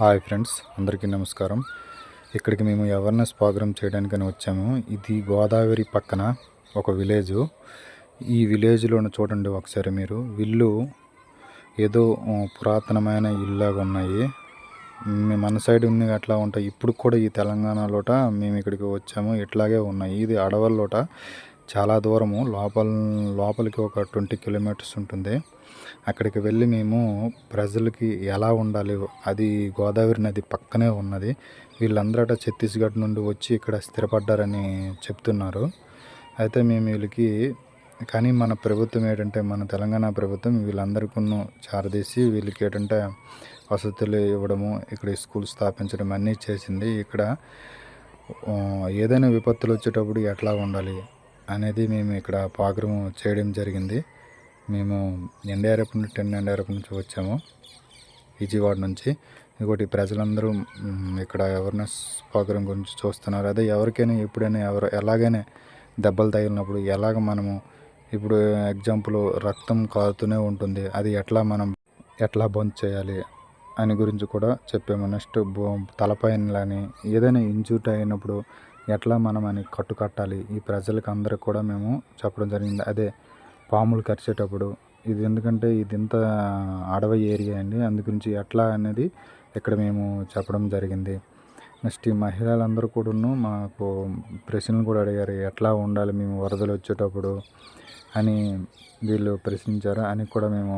Hi friends అందరికీ నమస్కారం. ఇక్కడికి మేము అవేర్నెస్ ప్రోగ్రామ్ చేయడానికని వచ్చాము. ఇది గోదావరి పక్కన ఒక విలేజ్. ఈ విలేజ్లో చూడండి ఒకసారి మీరు. విల్లు ఏదో పురాతనమైన ఇల్లాగా ఉన్నాయి. మన సైడ్ ఉంది అట్లా ఉంటాయి. ఇప్పుడు కూడా ఈ తెలంగాణలోట మేము ఇక్కడికి వచ్చాము. ఇట్లాగే ఉన్నాయి. ఇది అడవుల్లోట. చాలా దూరము. లోపల లోపలికి ఒక ట్వంటీ కిలోమీటర్స్ ఉంటుంది. అక్కడికి వెళ్ళి మేము ప్రజలకి ఎలా ఉండాలి? అది గోదావరి నది పక్కనే ఉన్నది. వీళ్ళందరట ఛత్తీస్గఢ్ నుండి వచ్చి ఇక్కడ స్థిరపడ్డారని చెప్తున్నారు. అయితే మేము వీళ్ళకి కానీ మన ప్రభుత్వం ఏంటంటే మన తెలంగాణ ప్రభుత్వం వీళ్ళందరికీ చారదీసి వీళ్ళకి ఏంటంటే వసతులు ఇవ్వడము ఇక్కడ స్కూల్ స్థాపించడం అన్నీ చేసింది. ఇక్కడ ఏదైనా విపత్తులు వచ్చేటప్పుడు ఎట్లా ఉండాలి? అనేది మేము ఇక్కడ ప్రోగ్రామ్ చేయడం జరిగింది. మేము ఎన్డీఆర్ఎఫ్ నుండి టెన్ ఎన్డీఆర్ఎఫ్ నుంచి వచ్చాము. విజయవాడ నుంచి. ఇంకోటి ప్రజలందరూ ఇక్కడ అవేర్నెస్ ప్రోగ్రామ్ గురించి చూస్తున్నారు. అదే ఎవరికైనా ఎప్పుడైనా ఎవరు ఎలాగైనా దెబ్బలు తగిలినప్పుడు ఎలాగ మనము ఇప్పుడు ఎగ్జాంపుల్ రక్తం కారుతూనే ఉంటుంది. అది ఎట్లా మనం ఎట్లా బంద్ చేయాలి అని గురించి కూడా చెప్పాము. నెక్స్ట్ తలపైన కానీ ఏదైనా ఇంజూట్ అయినప్పుడు ఎట్లా మనం అని కట్టు కట్టాలి ఈ ప్రజలకు అందరికి కూడా మేము చెప్పడం జరిగింది. అదే పాములు కరిచేటప్పుడు. ఇది ఎందుకంటే ఇది ఇంత అడవి ఏరియా అండి. అందు గురించి ఎట్లా అనేది ఇక్కడ మేము చెప్పడం జరిగింది. నెక్స్ట్ ఈ మహిళలందరూ కూడాను మాకు ప్రశ్నలు కూడా అడిగారు. ఎట్లా ఉండాలి మేము వరదలు వచ్చేటప్పుడు అని వీళ్ళు ప్రశ్నించారు. అని కూడా మేము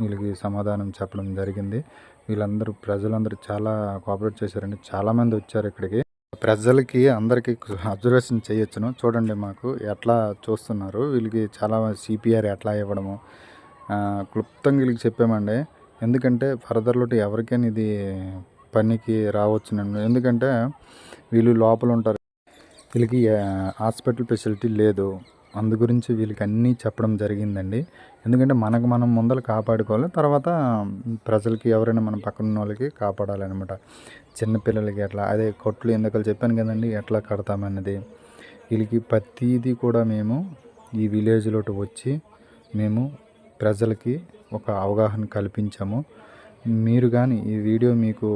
వీళ్ళకి సమాధానం చెప్పడం జరిగింది. వీళ్ళందరూ ప్రజలందరూ చాలా కోఆపరేట్ చేశారండి. చాలామంది వచ్చారు ఇక్కడికి. ప్రజలకి అందరికీ అబ్జర్వేషన్ చేయొచ్చును. చూడండి మాకు ఎట్లా చూస్తున్నారు. వీళ్ళకి చాలా సిపిఆర్ ఎట్లా ఇవ్వడము. క్లుప్తంగా వీళ్ళకి చెప్పామండి. ఎందుకంటే ఫర్దర్లో ఎవరికైనా ఇది పనికి రావచ్చునండి. ఎందుకంటే వీళ్ళు లోపల ఉంటారు. వీళ్ళకి హాస్పిటల్ ఫెసిలిటీ లేదు. అందు గురించి వీళ్ళకి అన్నీ చెప్పడం జరిగిందండి. ఎందుకంటే మనకు మనం ముందర కాపాడుకోవాలి తర్వాత ప్రజలకి ఎవరైనా మన పక్కన ఉన్న వాళ్ళకి కాపాడాలన్నమాట. చిన్నపిల్లలకి ఎట్లా అదే కొట్లు ఎందుకలు చెప్పాను కదండి ఎట్లా కడతామన్నది. వీళ్ళకి ప్రతిదీ కూడా మేము ఈ విలేజ్లోటి వచ్చి మేము ప్రజలకి ఒక అవగాహన కల్పించాము. మీరు కానీ ఈ వీడియో మీకు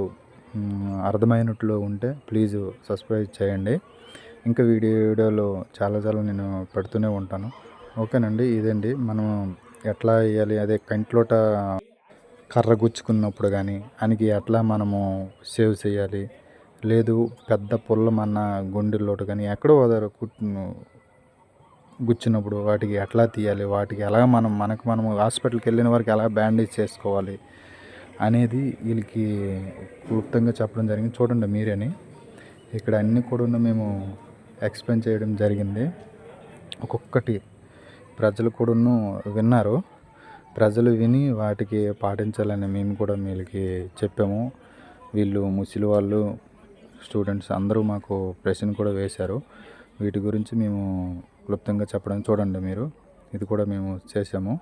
అర్థమైనట్లు ఉంటే ప్లీజ్ సబ్స్క్రైబ్ చేయండి. ఇంకా వీడియో వీడియోలో చాలా చాలా నేను పెడుతూనే ఉంటాను. ఓకేనండి ఇదండి. మనం ఎట్లా వేయాలి? అదే కంట్లోట కర్ర గుచ్చుకున్నప్పుడు కానీ దానికి ఎట్లా మనము సేవ్ చేయాలి? లేదు పెద్ద పుల్లమన్న గుండెల్లోటు కానీ ఎక్కడో వదరు గుచ్చినప్పుడు వాటికి ఎట్లా తీయాలి? వాటికి ఎలా మనం మనకు మనం హాస్పిటల్కి వెళ్ళిన వరకు ఎలా బ్యాండేజ్ చేసుకోవాలి? అనేది వీళ్ళకి క్లుప్తంగా చెప్పడం జరిగింది. చూడండి మీరని. ఇక్కడ అన్నీ కూడా మేము ఎక్స్ప్లెయిన్ చేయడం జరిగింది. ఒక్కొక్కటి ప్రజలు కూడాను విన్నారు. ప్రజలు విని వాటికి పాటించాలని మేము కూడా వీళ్ళకి చెప్పాము. వీళ్ళు ముసలి వాళ్ళు స్టూడెంట్స్ అందరూ మాకు ప్రశ్న కూడా వేశారు. వీటి గురించి మేము క్లుప్తంగా చెప్పడం చూడండి మీరు. ఇది కూడా మేము చేసాము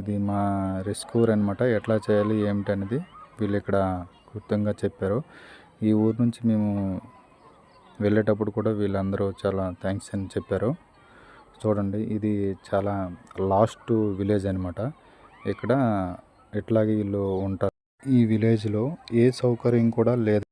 ఇది మా రెస్క్యూర్ అనమాట ఎట్లా చేయాలి ఏమిటనేది వీళ్ళు ఇక్కడ క్లుప్తంగా చెప్పారు. ఈ ఊరు నుంచి మేము వెళ్ళేటప్పుడు కూడా వీళ్ళందరూ చాలా థ్యాంక్స్ అని చెప్పారు. చూడండి ఇది చాలా లాస్ట్ విలేజ్ అనమాట ఇక్కడ ఇట్లాగే వీళ్ళు ఉంటారు. ఈ విలేజ్లో ఏ సౌకర్యం కూడా లేదు.